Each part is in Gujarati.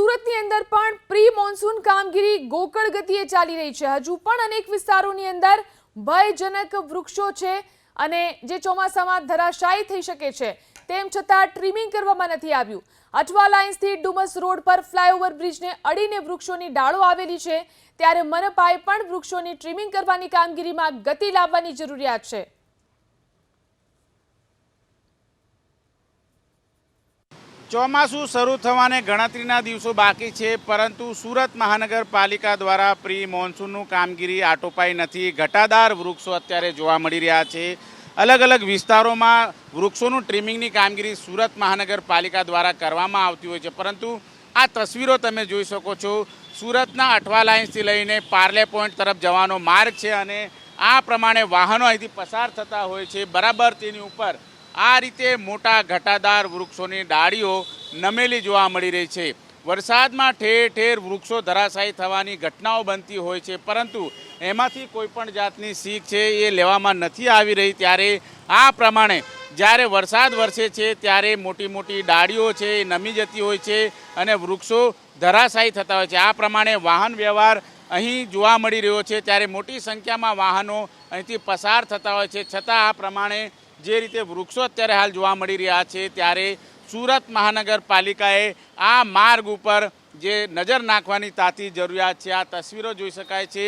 સુરતની અંદર પણ પ્રી મોન્સૂન કામગીરી ગોકળ ગતિએ ચાલી રહી છે. હજુ પણ અનેક વિસ્તારોની અંદર ભયજનક વૃક્ષો છે અને જે ચોમાસામાં ધરાશાયી થઈ શકે છે. તેમ છતાં ટ્રીમિંગ કરવામાં નથી આવ્યું. અઠવા લાઇન્સથી ડુમસ રોડ પર ફ્લાયઓવર બ્રિજને અડીને વૃક્ષોની ડાળો આવેલી છે. ત્યારે મનપાએ પણ વૃક્ષોની ટ્રીમિંગ કરવાની કામગીરીમાં ગતિ લાવવાની જરૂરિયાત છે. ચોમાસું શરૂ થવાને ગણતરીના દિવસો બાકી છે, પરંતુ સુરત મહાનગરપાલિકા દ્વારા પ્રી મોન્સૂનનું કામગીરી આટોપાઈ નથી. ઘટાદાર વૃક્ષો અત્યારે જોવા મળી રહ્યા છે. અલગ અલગ વિસ્તારોમાં વૃક્ષોનું ટ્રીમિંગની કામગીરી સુરત મહાનગરપાલિકા દ્વારા કરવામાં આવતી હોય છે. પરંતુ આ તસવીરો તમે જોઈ શકો છો. સુરતના અઠવા લાઇન્સથી લઈને પાર્લે પોઈન્ટ તરફ જવાનો માર્ગ છે અને આ પ્રમાણે વાહનો અહીંથી પસાર થતા હોય છે. બરાબર તેની ઉપર આ રીતે મોટા ઘટાદાર વૃક્ષોની ડાળીઓ નમેલી જોવા મળી રહી છે. વરસાદમાં ઠેર ઠેર વૃક્ષો ધરાશાયી થવાની ઘટનાઓ બનતી હોય છે, પરંતુ એમાંથી કોઈ પણ જાતની શીખ છે એ લેવામાં નથી આવી રહી. ત્યારે આ પ્રમાણે જ્યારે વરસાદ વરસે છે, ત્યારે મોટી મોટી ડાળીઓ છે એ નમી જતી હોય છે અને વૃક્ષો ધરાશાયી થતા હોય છે. આ પ્રમાણે વાહન વ્યવહાર અહીં જોવા મળી રહ્યો છે. ત્યારે મોટી સંખ્યામાં વાહનો અહીંથી પસાર થતા હોય છે. છતાં આ પ્રમાણે જે રીતે વૃક્ષો અત્યારે હાલ જોવા મળી રહ્યા છે ત્યારે સુરત મહાનગરપાલિકાએ આ માર્ગ ઉપર જે નજર નાખવાની તાતી જરૂરિયાત છે, આ તસવીરો જોઈ શકાય છે.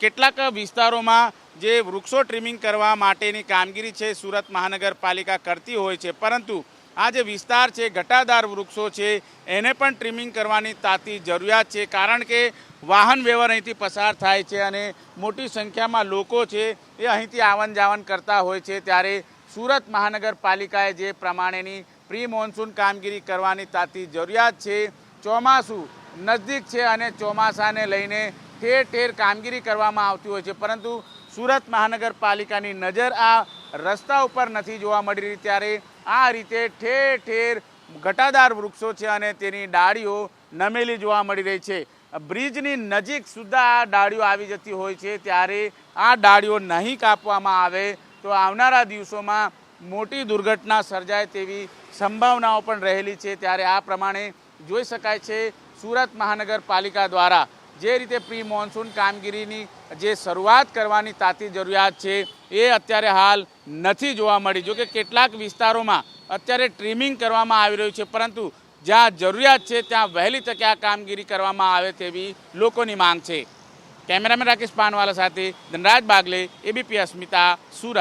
કેટલાક વિસ્તારોમાં જે વૃક્ષો ટ્રીમિંગ કરવા માટેની કામગીરી છે સુરત મહાનગરપાલિકા કરતી હોય છે, પરંતુ આ જે વિસ્તાર છે, ઘટાદાર વૃક્ષો છે, એને પણ ટ્રીમિંગ કરવાની તાતી જરૂરિયાત છે, કારણ કે વાહન વ્યવહાર અહીંથી પસાર થાય છે અને મોટી સંખ્યામાં લોકો છે, એ અહીંથી આવન જાવન કરતા હોય છે, ત્યારે સુરત મહાનગરપાલિકાએ જે પ્રમાણેની પ્રી મોન્સૂન કામગીરી કરવાની તાતી જરૂરિયાત છે, ચોમાસું નજદીક છે અને ચોમાસાને લઈને ઠેર ઠેર કામગીરી કરવામાં આવતી હોય છે. પરંતુ સુરત મહાનગરપાલિકાની નજર આ રસ્તા ઉપર નથી જોવા મળી રહી. ત્યારે આ રીતે ઠેર ઠેર ઘટાદાર વૃક્ષો છે અને તેની ડાળીઓ નમેલી જોવા મળી રહી છે. બ્રિજની નજીક સુદ્ધા આ ડાળીઓ આવી જતી હોય છે. ત્યારે આ ડાળીઓ નહીં કાપવામાં આવે તો આવનારા દિવસોમાં મોટી દુર્ઘટના સર્જાય તેવી સંભાવનાઓ પણ રહેલી છે. ત્યારે આ પ્રમાણે જોઈ શકાય છે, સુરત મહાનગરપાલિકા દ્વારા જે રીતે પ્રી મોન્સૂન કામગીરીની જે શરૂઆત કરવાની તાતી જરૂરિયાત છે, એ અત્યારે હાલ નથી જોવા મળી. જોકે કેટલાક વિસ્તારોમાં અત્યારે ટ્રીમિંગ કરવામાં આવી રહ્યું છે, પરંતુ જ્યાં જરૂરિયાત છે, ત્યાં વહેલી તકે આ કામગીરી કરવામાં આવે તેવી લોકોની માંગ છે. કેમેરામેન રાકેશ પાનવાલા સાથે ધનરાજ બાગલે, એબીપી અસ્મિતા, સુરત.